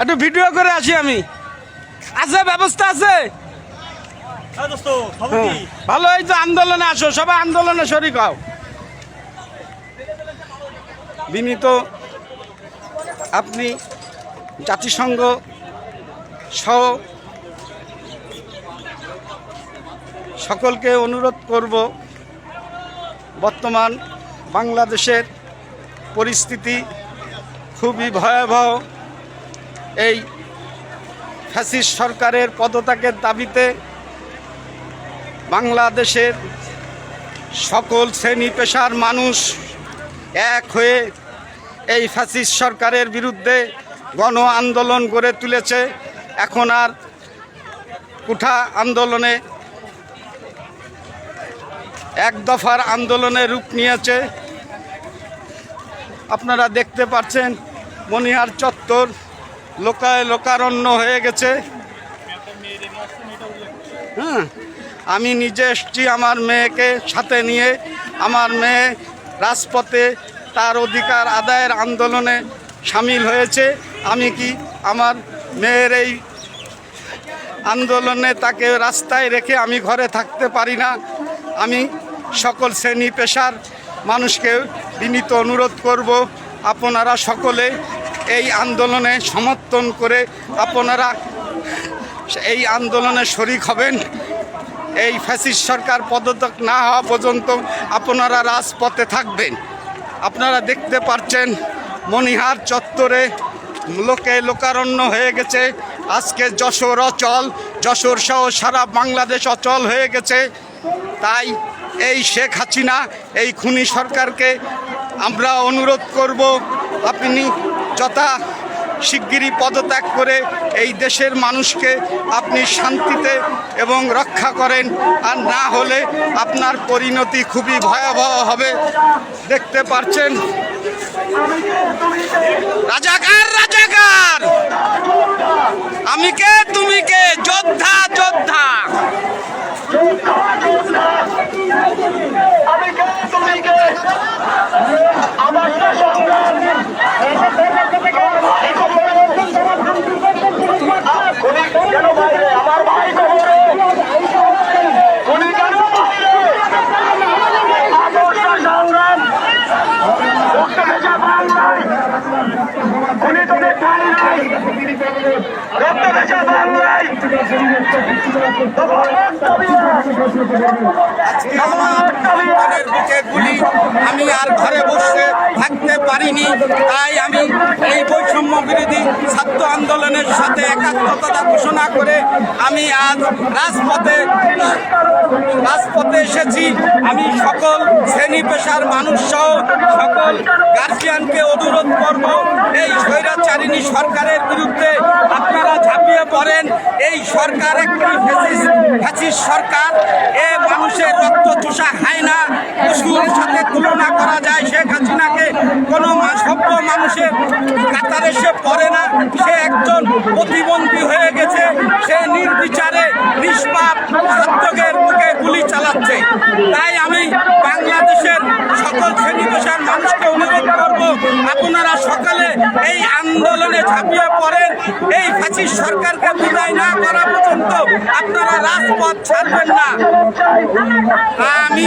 একটু ভিডিও করে আসি আমি। আছে ব্যবস্থা আছে? হ্যাঁ হ্যাঁ, ভালো এই তো আন্দোলনে আসো সবাই আন্দোলনে শরিক হও। বিনীত আপনি জাতিসংঘ সহ সকলকে অনুরোধ করব বর্তমান বাংলাদেশের পরিস্থিতি খুবই ভয়াবহ। এই ফ্যাসিস্ট সরকারের পদত্যাগের দাবিতে বাংলাদেশের সকল শ্রেণি পেশার মানুষ এক হয়ে এই ফ্যাসিস্ট সরকারের বিরুদ্ধে গণ আন্দোলন গড়ে তুলেছে। এখন আর কুঠা আন্দোলনে এক দফার আন্দোলনে রূপ নিয়েছে। আপনারা দেখতে পাচ্ছেন মনিহার চত্বর লোকায় লোকারণ্য হয়ে গেছে। হ্যাঁ আমি নিজে এসছি আমার মেয়েকে সাথে নিয়ে। আমার মেয়ে রাজপথে তার অধিকার আদায়ের আন্দোলনে সামিল হয়েছে। আমি কি আমার মেয়ের এই আন্দোলনে তাকে রাস্তায় রেখে আমি ঘরে থাকতে পারি না? আমি সকল শ্রেণি পেশার মানুষকে বিনীত অনুরোধ করব। আপনারা সকলে এই আন্দোলনে সমর্থন করে আপনারা এই আন্দোলনে শরিক হবেন। এই ফ্যাসিস্ট সরকার পদত্যাগ না হওয়া পর্যন্ত আপনারা রাজপথে থাকবেন। আপনারা দেখতে পাচ্ছেন মণিহার চত্বরে লোকে লোকারণ্য হয়ে গেছে। আজকে যশোর অচল, যশোর সহ সারা বাংলাদেশ অচল হয়ে গেছে। তাই এই শেখ হাসিনা, এই খুনি সরকারকে আমরা অনুরোধ করব, আপনি যথা শিগগিরই পদত্যাগ করে এই দেশের মানুষকে আপনি শান্তিতে এবং রক্ষা করেন। আর না হলে আপনার পরিণতি খুবই ভয়াবহ হবে। দেখতে পারছেন? রাজাকার রাজাকার! আমি কে? কে আমি আর ঘরে বসে থাকতে পারিনি তাই বৈষম্য বিরোধী ছাত্র আন্দোলনের সাথে একাত্মতা ঘোষণা করে আমি আজ রাজপথে রাজপথে এসেছি। আমি সকল শ্রেণি পেশার মানুষ সহ সকল গার্জিয়ানকে অনুরোধ করব, এই স্বৈরাচারিণী সরকারের বিরুদ্ধে আপনারা ঝাঁপিয়ে পড়েন। এই সরকার একটি ফ্যাসিস্ট ফ্যাসিস্ট সরকার। এ মানুষের রক্ত চুষা খায় না। পশুর সাথে তুলনা করা যায় শেখ হাসিনাকে। নির্বিচারে নিষ্পাপ ছাত্রদের বুকে গুলি চালাচ্ছে। তাই আমি বাংলাদেশের সকল শ্রেণি পেশার মানুষকে অনুরোধ করব, আপনারা সকালে এই আন্দোলনে ঝাঁপিয়ে পড়েন, এই ফাঁসির সরকারকে বিদায় না করা পর্যন্ত আপনারা রাজপথ ছাড়বেন না। আমি